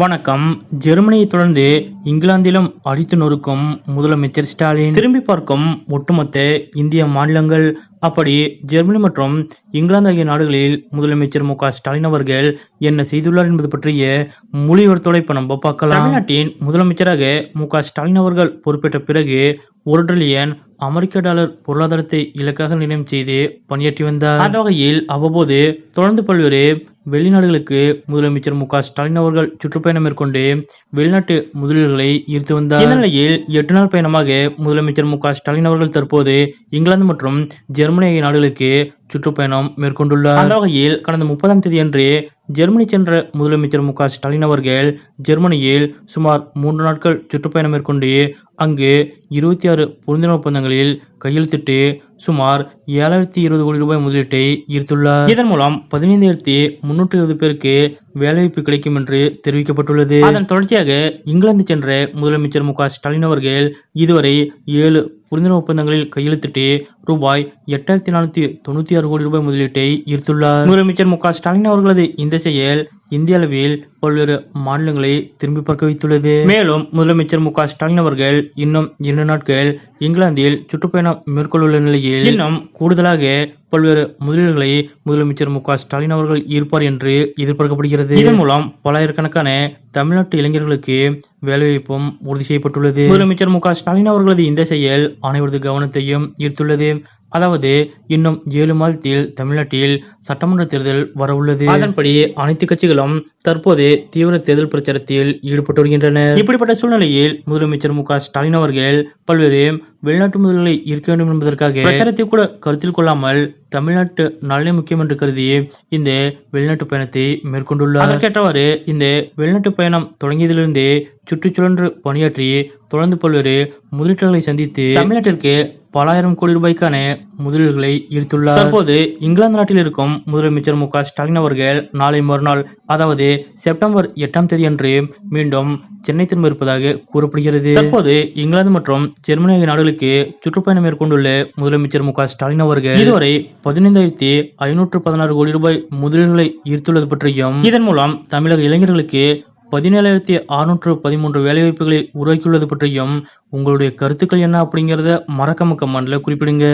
வணக்கம். ஜெர்மனியை தொடர்ந்து இங்கிலாந்திலும் அடித்து நொறுக்கும் முதலமைச்சர் ஸ்டாலின். திரும்பி பார்க்கும் ஒட்டுமொத்த இந்திய மாநிலங்கள். அப்படி ஜெர்மனி மற்றும் இங்கிலாந்து ஆகிய நாடுகளில் முதலமைச்சர் மு ஸ்டாலின் அவர்கள் என்ன செய்துள்ளார் என்பது பற்றிய மொழிவர்த்தோட இப்ப நம்ம பார்க்கலாம். தமிழ்நாட்டின் முதலமைச்சராக மு ஸ்டாலின் அவர்கள் பொறுப்பேற்ற பிறகு ஒரு ட்ரில்லியன் அமெரிக்க டாலர் பொருளாதாரத்தை இலக்காக நிர்ணயம் செய்து பணியாற்றி வந்தார். அந்த வகையில் அவ்வப்போது தொடர்ந்து பல்வேறு வெளிநாடுகளுக்கு முதலமைச்சர் மு க ஸ்டாலின் அவர்கள் சுற்றுப்பயணம் மேற்கொண்டு வெளிநாட்டு முதலீடுகளை ஈர்த்து வந்தார். இந்த நிலையில் எட்டு நாள் பயணமாக முதலமைச்சர் மு க ஸ்டாலின் அவர்கள் தற்போது இங்கிலாந்து மற்றும் ஜெர்மனி ஆகிய நாடுகளுக்கு சுற்றுப்பயணம் மேற்கொண்டுள்ளார். அந்த வகையில் கடந்த முப்பதாம் தேதியன்று ஜெர்மனி சென்ற முதலமைச்சர் மு க ஸ்டாலின் அவர்கள் ஜெர்மனியில் சுமார் மூன்று நாட்கள் சுற்றுப்பயணம் மேற்கொண்டு அங்கு இருபத்தி ஆறு புரிந்துணர்வு ஒப்பந்தங்களில் கையெழுத்திட்டு சுமார் ஏழாயிரத்தி இருபது கோடி ரூபாய் முதலீட்டை ஈர்த்துள்ளார். இதன் மூலம் பதினைந்தாயிரத்தி முன்னூற்றி இருபது பேருக்கு வேலைவாய்ப்பு கிடைக்கும் என்று தெரிவிக்கப்பட்டுள்ளது. அதன் தொடர்ச்சியாக இங்கிலாந்து சென்ற முதலமைச்சர் மு க ஸ்டாலின் அவர்கள் இதுவரை ஏழு புரிந்துணர்வு ஒப்பந்தங்களில் கையெழுத்திட்டு ரூபாய் எட்டாயிரத்தி நானூத்தி தொண்ணூத்தி ஆறு கோடி ரூபாய் முதலீட்டை ஈர்த்துள்ளார். முதலமைச்சர் மு க ஸ்டாலின் அவர்களது இந்த செயல் இந்திய அளவில் பல்வேறு மாநிலங்களை திரும்பி பார்க்க வைத்துள்ளது. மேலும் முதலமைச்சர் மு க ஸ்டாலின் அவர்கள் இன்னும் இரண்டு நாட்கள் இங்கிலாந்தில் சுற்றுப்பயணம் மேற்கொள்ளுள்ள நிலையில் இன்னும் கூடுதலாக பல்வேறு முதலீடுகளை முதலமைச்சர் மு க ஸ்டாலின் அவர்கள் ஈர்ப்பார் என்று எதிர்பார்க்கப்படுகிறது. இதன் மூலம் பலாயிரக்கணக்கான தமிழ்நாட்டு இளைஞர்களுக்கு வேலைவாய்ப்பும் உறுதி செய்யப்பட்டுள்ளது. முதலமைச்சர் மு க ஸ்டாலின் அவர்களது இந்த செயல் அனைவரது கவனத்தையும் ஈர்த்துள்ளது. அதாவது இன்னும் ஏழு மாதத்தில் தமிழ்நாட்டில் சட்டமன்ற தேர்தல் வரவுள்ளது. அதன்படி அனைத்து கட்சிகளும் தற்போது தீவிர தேர்தல் பிரச்சாரத்தில் ஈடுபட்டு வருகின்றனர். இப்படிப்பட்ட சூழ்நிலையில் முதலமைச்சர் மு க ஸ்டாலின் அவர்கள் பல்வேறு வெளிநாட்டு முதல்களை ஈர்க்க வேண்டும் என்பதற்காக பிரச்சாரத்தை கூட கருத்தில் கொள்ளாமல் தமிழ்நாட்டு நலனே முக்கியம் என்று கருதி இந்த வெளிநாட்டு பயணத்தை மேற்கொண்டுள்ளார். அதற்கேற்றவாறு இந்த வெளிநாட்டு பயணம் தொடங்கியதிலிருந்தே சுற்றுச்சுழன்று பணியாற்றி தொடர்ந்து பல்வேறு முதலீட்டாளர்களை சந்தித்து தமிழ்நாட்டிற்கு பலாயிரம் கோடி ரூபாய்க்கான முதலீடுகளை ஈர்த்துள்ளார். தற்போது இங்கிலாந்து நாட்டில் இருக்கும் முதலமைச்சர் மு க ஸ்டாலின் அவர்கள் நாளை மறுநாள் அதாவது செப்டம்பர் எட்டாம் தேதி அன்று மீண்டும் சென்னை திரும்ப இருப்பதாக கூறப்படுகிறது. தற்போது இங்கிலாந்து மற்றும் ஜெர்மனி ஆகிய பகுதிகளுக்கு சுற்றுப்பயணம் மேற்கொண்டுள்ள முதலமைச்சர் மு க ஸ்டாலின் அவர்கள் இதுவரை பதினைந்தாயிரத்தி ஐநூற்று பதினாறு கோடி ரூபாய் முதலீடுகளை ஈர்த்துள்ளது பற்றியும் இதன் மூலம் தமிழக இளைஞர்களுக்கு பதினேழாயிரத்தி அறுநூற்று பதிமூன்று வேலைவாய்ப்புகளை உருவாக்கியுள்ளது பற்றியும் உங்களுடைய கருத்துக்கள் என்ன அப்படிங்கிறத மறக்காம கமெண்ட்ல குறிப்பிடுங்க.